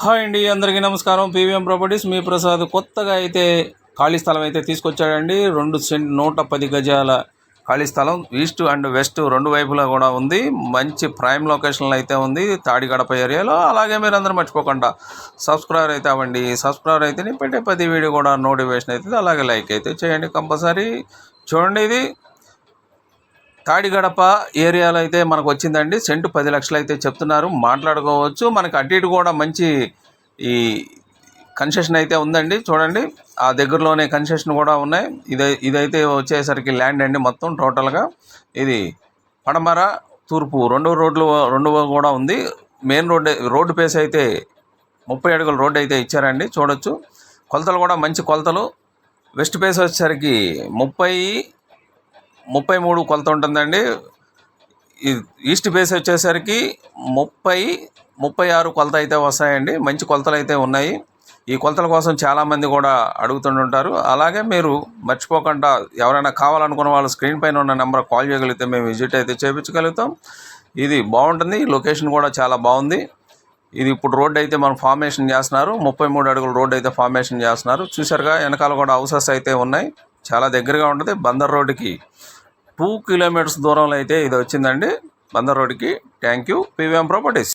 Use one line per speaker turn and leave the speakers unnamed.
Hi అండి అందరికీ నమస్కారం. పీవీఎం ప్రాపర్టీస్ మీ ప్రసాద్ కొత్తగా అయితే ఖాళీ స్థలం అయితే తీసుకొచ్చాడండి. రెండు సెంట్ నూట పది గజాల ఖాళీ స్థలం. ఈస్ట్ అండ్ వెస్ట్ రెండు వైపులా కూడా ఉంది. మంచి ప్రైమ్ లొకేషన్లో అయితే ఉంది తాడిగడప ఏరియాలో. అలాగే మీరు అందరూ మర్చిపోకుండా సబ్స్క్రైబర్ అయితే అవ్వండి. సబ్స్క్రైబర్ అయితే పెట్టే ప్రతి వీడియో కూడా నోటిఫికేషన్ అవుతుంది అలాగే లైక్ అయితే చేయండి కంపల్సరీ. చూడండి ఇది. తాడిగడప ఏరియాలో అయితే మనకు వచ్చిందండి. సెంటు పది లక్షలు అయితే చెప్తున్నారు. మాట్లాడుకోవచ్చు. మనకి అటు ఇటు కూడా మంచి ఈ కన్సెషన్ అయితే ఉందండి. చూడండి. ఆ దగ్గరలోనే కన్సెషన్ కూడా ఉన్నాయి. ఇదై ఇదైతే వచ్చేసరికి ల్యాండ్ అండి మొత్తం టోటల్గా ఇది పడమర తూర్పు రెండు రోడ్లు రెండు కూడా ఉంది. మెయిన్ రోడ్ రోడ్డు పేస్ అయితే ముప్పై అడుగుల రోడ్డు అయితే ఇచ్చారండి. చూడొచ్చు. కొలతలు కూడా మంచి కొలతలు. వెస్ట్ పేస్ వచ్చేసరికి ముప్పై ముప్పై మూడు కొలత ఉంటుందండి. ఈస్ట్ బేస్ వచ్చేసరికి ముప్పై ముప్పై ఆరు కొలత అయితే వస్తాయండి. మంచి కొలతలు అయితే ఉన్నాయి. ఈ కొలతల కోసం చాలామంది కూడా అడుగుతుంటుంటారు అలాగే మీరు మర్చిపోకుండా ఎవరైనా కావాలనుకున్న వాళ్ళు స్క్రీన్ పైన ఉన్న నెంబర్ కాల్ చేయగలిగితే మేము విజిట్ అయితే చేయించగలుగుతాం ఇది బాగుంటుంది. లొకేషన్ కూడా చాలా బాగుంది. ఇది ఇప్పుడు రోడ్ అయితే మనం ఫార్మేషన్ చేస్తున్నారు. ముప్పై మూడు అడుగుల రోడ్ అయితే ఫార్మేషన్ చేస్తున్నారు. చూసారుగా వెనకాల కూడా హౌసెస్ అయితే ఉన్నాయి. చాలా దగ్గరగా ఉంటుంది. బందర్ రోడ్డుకి టూ కిలోమీటర్స్ దూరంలో అయితే ఇది వచ్చిందండి. బందర్ రోడ్కి థ్యాంక్ యూ పీవీఎం ప్రాపర్టీస్